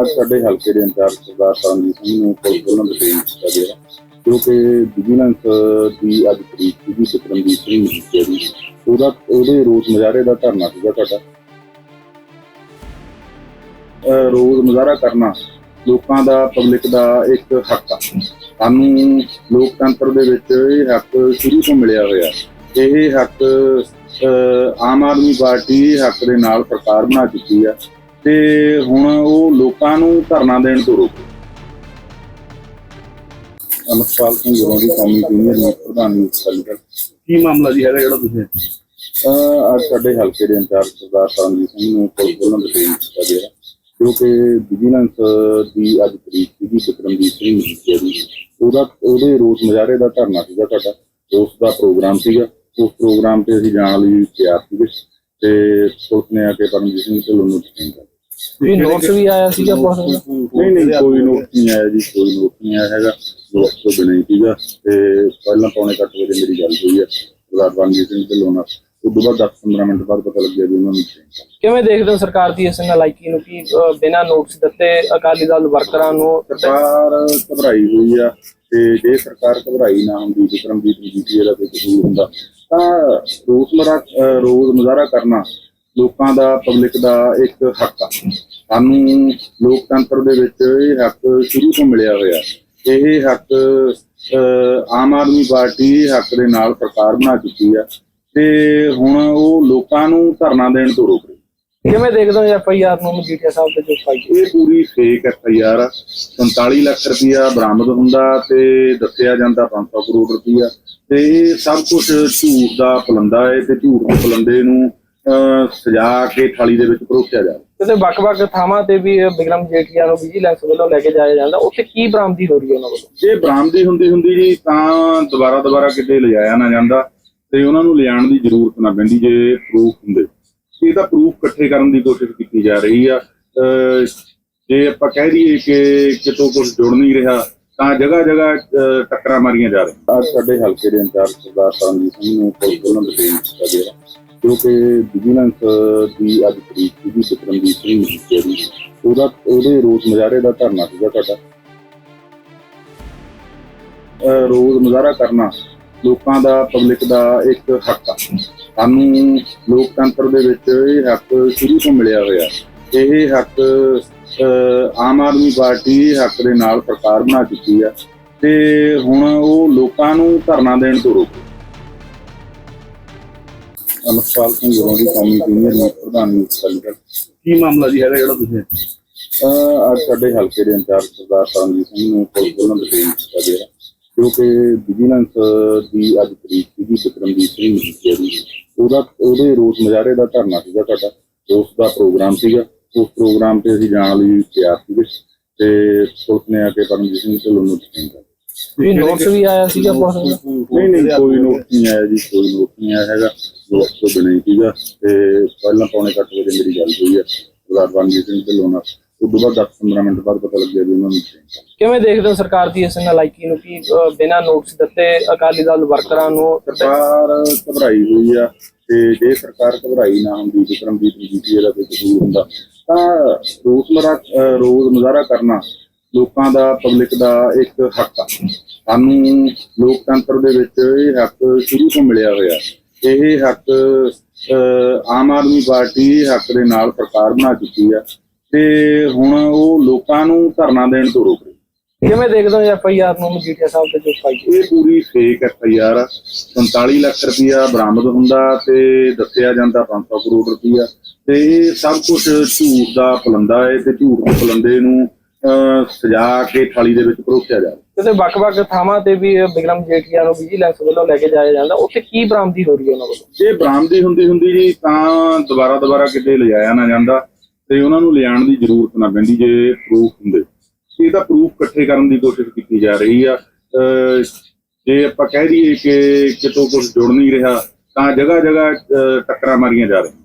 ਅੱਜ ਸਾਡੇ ਹਲਕੇ ਦੇ ਇੰਚਾਰਜ ਸਰਦਾਰ ਤਰਨਜੀਤ ਸਿੰਘ ਨੂੰ ਪੁਲਿਸ ਵੱਲੋਂ ਡਿਟੇਨ ਕੀਤਾ ਗਿਆ ਜੋ ਵਿਜੀਲੈਂਸ ਦੀ ਅੱਜ ਤਰੀਕ ਸੀਗੀ ਵਿਕਰਮਜੀਤ ਸਿੰਘ ਮਜੀਠੀਆ ਦੀ ਉਹਦਾ, ਉਹਦੇ ਰੋਜ਼ ਮੁਜ਼ਾਹਰੇ ਦਾ ਧਰਨਾ ਸੀਗਾ ਤੁਹਾਡਾ। ਰੋਜ਼ ਮੁਜ਼ਾਹਰਾ ਕਰਨਾ ਲੋਕਾਂ ਦਾ ਪਬਲਿਕ ਦਾ ਇੱਕ ਹੱਕ ਆ। ਸਾਨੂੰ ਲੋਕਤੰਤਰ ਦੇ ਵਿੱਚ ਇਹ ਹੱਕ ਸ਼ੁਰੂ ਤੋਂ ਮਿਲਿਆ ਹੋਇਆ। ਇਹ ਹੱਕ, ਅਹ ਆਮ ਆਦਮੀ ਪਾਰਟੀ ਹੱਕ ਦੇ ਨਾਲ ਸਰਕਾਰ ਬਣਾ ਚੁੱਕੀ ਆ। ਤੇ ਹੁਣ ਉਹ ਲੋਕਾਂ ਨੂੰ ਧਰਨਾ ਦੇਣ ਤੋਂ ਰੋਕ ਅਮਰਪਾਲ ਸਿੰਘ ਗਰੋੜੀ ਕੌਮੀ ਸੀਨੀਅਰ ਮੀਤ ਪ੍ਰਧਾਨ ਸੈਕਟਰ ਕੀ ਮਾਮਲਾ ਜੀ ਹੈਗਾ ਜਿਹੜਾ ਤੁਸੀਂ? ਅੱਜ ਸਾਡੇ ਹਲਕੇ ਦੇ ਇੰਚਾਰਜ ਸਰਦਾਰ ਤਰਨਜੀਤ ਸਿੰਘ ਨੂੰ ਪੁਲਿਸ ਵੱਲੋਂ ਡਿਟੇਨ ਕੀਤਾ ਗਿਆ ਜੋ ਕਿ ਵਿਜੀਲੈਂਸ ਦੀ ਅੱਜ ਤਰੀਕ ਸੀਗੀ ਵਿਕਰਮਜੀਤ ਸਿੰਘ ਮਜੀਠੀਆ ਦੀ। ਉਹਦਾ ਉਹਦੇ ਰੋਜ਼ ਮੁਜ਼ਾਹਰੇ ਦਾ ਧਰਨਾ ਸੀਗਾ ਤੁਹਾਡਾ ਉਸ ਦਾ ਪ੍ਰੋਗਰਾਮ ਸੀਗਾ। ਉਸ ਪ੍ਰੋਗਰਾਮ ਤੇ ਅਸੀਂ ਜਾਣ ਲਈ ਤਿਆਰ ਸੀਗੇ ਤੇ ਪੁਲਿਸ ਨੇ ਆ ਕੇ ਪਰਮਜੀਤ ਸਿੰਘ ਢਿੱਲੋਂ ਨੂੰ ਡਿਟੇਨ ਕਰ ਵੀ ਨੋਟਸ ਵੀ ਆਇਆ ਸੀਗਾ ਦਾ? ਨਹੀਂ ਨਹੀਂ ਕੋਈ ਨੋਟ ਨਹੀਂ ਆਇਆ ਜੀ ਕੋਈ ਨੋਟ ਨਹੀਂ ਆਇਆ ਹੈਗਾ। ਦੋਸਤ ਤੋਂ ਬਿਨਾਂ ਹੀ ਸੀਗਾ। ਤੇ ਪਹਿਲਾਂ ਪੌਣੇ ਕੱਟ ਵਜੇ ਮੇਰੀ ਗੱਲ ਹੋਈ ਹੈ ਸਰਦਾਰ ਬੰਜੀ ਸਿੰਘ ਢਿੱਲੋਂ ਨਾਲ। ਉਸ ਤੋਂ ਬਾਅਦ 10-15 ਮਿੰਟ ਬਾਅਦ ਪਤਾ ਲੱਗਿਆ ਵੀ ਉਹਨਾਂ ਨੂੰ। ਕਿਵੇਂ ਦੇਖਦੇ ਹੋ ਸਰਕਾਰ ਦੀ ਇਸ ਨਲਾਇਕੀ ਨੂੰ? ਕਿ ਬਿਨਾਂ ਨੋਟਸ ਦਿੱਤੇ ਅਕਾਲੀ ਦਲ ਵਰਕਰਾਂ ਨੂੰ ਸਰਕਾਰ ਘਬਰਾਈ ਹੋਈ ਆ ਤੇ ਜੇ ਸਰਕਾਰ ਘਬਰਾਈ ਨਾ ਹੁੰਦੀ ਵਿਕਰਮਜੀਤ ਮਜੀਠੀਆ ਦਾ ਕੋਈ ਕਸੂਰ ਹੁੰਦਾ ਤਾਂ ਰੋਜ਼ਮਰਾ ਰੋਜ਼ ਮੁਜ਼ਾਹਰਾ ਕਰਨਾ ਲੋਕਾਂ ਦਾ ਪਬਲਿਕ ਦਾ ਇੱਕ ਹੱਕ ਆ। ਸਾਨੂੰ ਲੋਕਤੰਤਰ ਦੇ ਵਿੱਚ ਇਹ ਹੱਕ ਸ਼ੁਰੂ ਤੋਂ ਮਿਲਿਆ ਹੋਇਆ। ਇਹ ਹੱਕ ਆਮ ਆਦਮੀ ਪਾਰਟੀ ਹੱਕ ਦੇ ਨਾਲ ਸਰਕਾਰ ਬਣਾ ਚੁੱਕੀ ਆ। ਤੇ ਹੁਣ ਉਹ ਲੋਕਾਂ ਨੂੰ ਧਰਨਾ ਦੇਣ ਤੋਂ ਰੋਕ ਰਹੀ। ਕਿਵੇਂ ਦੇਖਦੇ ਹੋ ਐਫ ਆਈ ਆਰ ਨੂੰ ਮਜੀਠੀਆ ਸਾਹਿਬ ਤੇ ਜੋ ਪਾਈ ਇਹ ਪੂਰੀ fake F I R 47 lakh ਰੁਪਇਆ ਬਰਾਮਦ ਹੁੰਦਾ ਤੇ ਦੱਸਿਆ ਜਾਂਦਾ 500 ਕਰੋੜ ਰੁਪਇਆ ਤੇ ਇਹ ਸਭ ਕੁਝ ਝੂਠ ਦਾ ਪਲੰਦਾ ਹੈ ਤੇ ਝੂਠ ਦੇ ਪਲੰਦੇ ਨੂੰ ਸਜਾ ਕੇ ਥਾਲੀ ਦੇ ਵਿੱਚ ਪਰੋਸਿਆ ਜਾਂਦਾ ਕਿਤੇ ਵੱਖ-ਵੱਖ ਥਾਵਾਂ ਤੇ ਵੀ ਬਿਕਰਮ ਜੇਠੀਆ ਨੂੰ ਵਿਜੀਲੈਂਸ ਵੱਲੋਂ ਲੈ ਕੇ ਜਾਇਆ ਜਾਂਦਾ। ਉੱਥੇ ਕੀ ਬਰਾਮਦੀ ਹੋ ਰਹੀ ਹੈ ਉਹਨਾਂ ਵੱਲੋਂ? ਜੇ ਬਰਾਮਦੀ ਹੁੰਦੀ ਹੁੰਦੀ ਜੀ ਤਾਂ ਦੁਬਾਰਾ ਦੁਬਾਰਾ ਕਿਤੇ ਲਿਜਾਇਆ ਨਾ ਜਾਂਦਾ ਤੇ ਉਹਨਾਂ ਨੂੰ ਲਿਜਾਣ ਦੀ ਜ਼ਰੂਰਤ ਨਾ ਪੈਂਦੀ ਜੇ ਪ੍ਰੂਫ ਹੁੰਦੇ। ਇਹ ਤਾਂ ਪ੍ਰੂਫ ਇਕੱਠੇ ਕਰਨ ਦੀ ਕੋਸ਼ਿਸ਼ ਕੀਤੀ ਜਾ ਰਹੀ ਆ। ਜੇ ਆਪਾਂ ਕਹਿ ਦਈਏ ਕਿ ਕਿਤੋਂ ਕੁਝ ਜੁੜ ਨਹੀਂ ਰਿਹਾ ਤਾਂ ਜਗ੍ਹਾ ਜਗ੍ਹਾ ਟੱਕਰਾਂ ਮਾਰੀਆਂ ਜਾ ਰਹੀਆਂ। ਅੱਜ ਸਾਡੇ ਹਲਕੇ ਦੇ ਇੰਚਾਰਜ ਸਰਦਾਰ ਸਿੰਘ ਨੂੰ ਪੁਲਿਸ ਵੱਲੋਂ ਡਿਟੇਨ ਕੀਤਾ ਗਿਆ। ਕਿਉਂਕਿ ਵਿਜੀਲੈਂਸ ਦੀ ਅੱਜ ਤਰੀਕ ਸੀਗੀ ਵਿਕਰਮਜੀਤ ਸਿੰਘ ਮਜੀਠੀਆ ਉਹਦਾ ਉਹਦੇ ਰੋਜ਼ ਮੁਜ਼ਾਹਰੇ ਦਾ ਧਰਨਾ ਸੀਗਾ ਸਾਡਾ। ਰੋਜ਼ ਮੁਜ਼ਾਹਰਾ ਕਰਨਾ ਲੋਕਾਂ ਦਾ ਪਬਲਿਕ ਦਾ ਇੱਕ ਹੱਕ ਆ। ਸਾਨੂੰ ਲੋਕਤੰਤਰ ਦੇ ਵਿੱਚ ਇਹ ਹੱਕ ਸ਼ੁਰੂ ਤੋਂ ਮਿਲਿਆ ਹੋਇਆ। ਇਹ ਹੱਕ ਆਮ ਆਦਮੀ ਪਾਰਟੀ ਹੱਕ ਦੇ ਨਾਲ ਸਰਕਾਰ ਬਣਾ ਚੁੱਕੀ ਆ। ਤੇ ਹੁਣ ਉਹ ਲੋਕਾਂ ਨੂੰ ਧਰਨਾ ਦੇਣ ਤੋਂ ਰੋਕ। ਅਮਰਪਾਲ ਸਿੰਘ ਗਰੋੜੀ ਕੌਮੀ ਸੀਨੀਅਰ ਮੀਤ ਪ੍ਰਧਾਨ ਮੀਤ ਸੈਕਟਰ ਕੀ ਮਾਮਲਾ ਜੀ ਹੈਗਾ ਜਿਹੜਾ ਤੁਸੀਂ? ਅਹ ਅੱਜ ਸਾਡੇ ਹਲਕੇ ਦੇ ਇੰਚਾਰਜ ਸਰਦਾਰ ਤਰਨਜੀਤ ਸਿੰਘ ਨੂੰ ਪੁਲਿਸ ਵੱਲੋਂ ਡਿਟੇਨ ਕੀਤਾ ਗਿਆ ਜੋ ਕਿ ਵਿਜੀਲੈਂਸ ਦੀ ਅੱਜ ਤਰੀਕ ਸੀਗੀ ਵਿਕਰਮਜੀਤ ਸਿੰਘ ਮਜੀਠੀਆ ਦੀ ਉਹਦਾ ਉਹਦੇ ਰੋਜ਼ ਮੁਜ਼ਾਹਰੇ ਦਾ ਧਰਨਾ ਸੀਗਾ ਤੁਹਾਡਾ ਉਸ ਦਾ ਪ੍ਰੋਗਰਾਮ ਸੀਗਾ। ਉਸ ਪ੍ਰੋਗਰਾਮ ਤੇ ਅਸੀਂ ਜਾਣ ਲਈ ਤਿਆਰ ਸੀਗੇ ਤੇ ਪੁਲਿਸ ਨੇ ਆ ਕੇ ਪਰਮਜੀਤ ਸਿੰਘ ਢਿੱਲੋਂ ਨੂੰ ਡਿਟੇਨ ਕਰ ਦਿੱਤਾ। ਵੀ ਨੋਟਸ ਵੀ ਆਇਆ ਸੀਗਾ ਪੁਲਿਸ ਦਾ ਨਹੀਂ ਨਹੀਂ ਕੋਈ ਨੋਟ ਨਹੀਂ ਆਇਆ ਜੀ ਕੋਈ ਨੋਟ ਨਹੀਂ ਆਇਆ ਹੈਗਾ। ਤੋਂ ਬਿਨਾਂ ਹੀ ਸੀਗਾ ਤੇ ਪਹਿਲਾਂ ਪੌਣੇ ਕੱਟ ਵਜੇ ਮੇਰੀ ਗੱਲ ਹੋਈ ਹੈ ਸਰਦਾਰ ਬੰਜੀ ਸਿੰਘ ਢਿੱਲੋਂ ਨਾਲ। ਉਸ ਤੋਂ ਬਾਅਦ 10-15 ਮਿੰਟ ਬਾਅਦ ਪਤਾ ਲੱਗਿਆ ਵੀ ਉਹਨਾਂ ਨੂੰ। ਕਿਵੇਂ ਦੇਖਦੇ ਹੋ ਸਰਕਾਰ ਦੀ ਇਸ ਨਲਾਇਕੀ ਨੂੰ ਕਿ ਬਿਨਾਂ ਨੋਟਸ ਦਿੱਤੇ ਅਕਾਲੀ ਦਲ ਵਰਕਰਾਂ ਨੂੰ ਸਰਕਾਰ ਘਬਰਾਈ ਹੋਈ ਆ ਤੇ ਜੇ ਸਰਕਾਰ ਘਬਰਾਈ ਨਾ ਹੁੰਦੀ ਵਿਕਰਮਜੀਤ ਮਜੀਠੀਆ ਦਾ ਕੋਈ ਕਸੂਰ ਹੁੰਦਾ ਤਾਂ ਰੋਜ਼ਮਰਾ ਰੋਜ਼ ਮੁਜ਼ਾਹਰਾ ਕਰਨਾ ਲੋਕਾਂ ਦਾ ਪਬਲਿਕ ਦਾ ਇੱਕ ਹੱਕ ਆ। ਸਾਨੂੰ ਲੋਕਤੰਤਰ ਦੇ ਵਿੱਚ ਇਹ ਹੱਕ ਸ਼ੁਰੂ ਤੋਂ ਮਿਲਿਆ ਹੋਇਆ। ਇਹ ਹੱਕ ਆਮ ਆਦਮੀ ਪਾਰਟੀ ਹੱਕ ਦੇ ਨਾਲ ਸਰਕਾਰ ਬਣਾ ਚੁੱਕੀ ਆ ਤੇ ਹੁਣ ਉਹ ਲੋਕਾਂ ਨੂੰ ਧਰਨਾ ਦੇਣ ਤੋਂ ਰੋਕ ਰਹੀ। ਕਿਵੇਂ ਦੇਖਦੇ ਹੋ ਐਫ ਆਈ ਆਰ ਨੂੰ ਮਜੀਠੀਆ ਸਾਹਿਬ ਤੇ ਜੋ ਪਾਈ ਇਹ ਪੂਰੀ fake F I R 47 lakh ਰੁਪਇਆ ਬਰਾਮਦ ਹੁੰਦਾ ਤੇ ਦੱਸਿਆ ਜਾਂਦਾ 500 ਕਰੋੜ ਰੁਪਇਆ ਤੇ ਇਹ ਸਭ ਕੁਝ ਝੂਠ ਦਾ ਪਲੰਦਾ ਹੈ ਤੇ ਝੂਠ ਦੇ ਪਲੰਦੇ ਨੂੰ ਸਜਾ ਕੇ ਥਾਲੀ ਦੇ ਵਿੱਚ ਪਰੋਸਿਆ ਜਾਂਦਾ ਕਿਤੇ ਵੱਖ-ਵੱਖ ਥਾਵਾਂ ਤੇ ਵੀ ਬਿਕਰਮ ਜੇਠੀਆ ਨੂੰ ਵਿਜੀਲੈਂਸ ਵੱਲੋਂ ਲੈ ਕੇ ਜਾਇਆ ਜਾਂਦਾ। ਉੱਥੇ ਕੀ ਬਰਾਮਦੀ ਹੋ ਰਹੀ ਹੈ ਉਹਨਾਂ ਵੱਲੋਂ? ਜੇ ਬਰਾਮਦੀ ਹੁੰਦੀ ਹੁੰਦੀ ਜੀ ਤਾਂ ਦੁਬਾਰਾ ਦੁਬਾਰਾ ਕਿਤੇ ਲਿਜਾਇਆ ਨਾ ਜਾਂਦਾ ਤੇ ਉਹਨਾਂ ਨੂੰ ਲਿਜਾਣ ਦੀ ਜ਼ਰੂਰਤ ਨਾ ਪੈਂਦੀ ਜੇ ਪ੍ਰੂਫ ਹੁੰਦੇ। ਇਹ ਤਾਂ ਪ੍ਰੂਫ ਇਕੱਠੇ ਕਰਨ ਦੀ ਕੋਸ਼ਿਸ਼ ਕੀਤੀ ਜਾ ਰਹੀ ਆ। ਜੇ ਆਪਾਂ ਕਹਿ ਦਈਏ ਕਿ ਕਿਤੋਂ ਕੁਝ ਜੁੜ ਨਹੀਂ ਰਿਹਾ ਤਾਂ ਜਗ੍ਹਾ ਜਗ੍ਹਾ ਟੱਕਰਾਂ ਮਾਰੀਆਂ ਜਾ ਰਹੀਆਂ।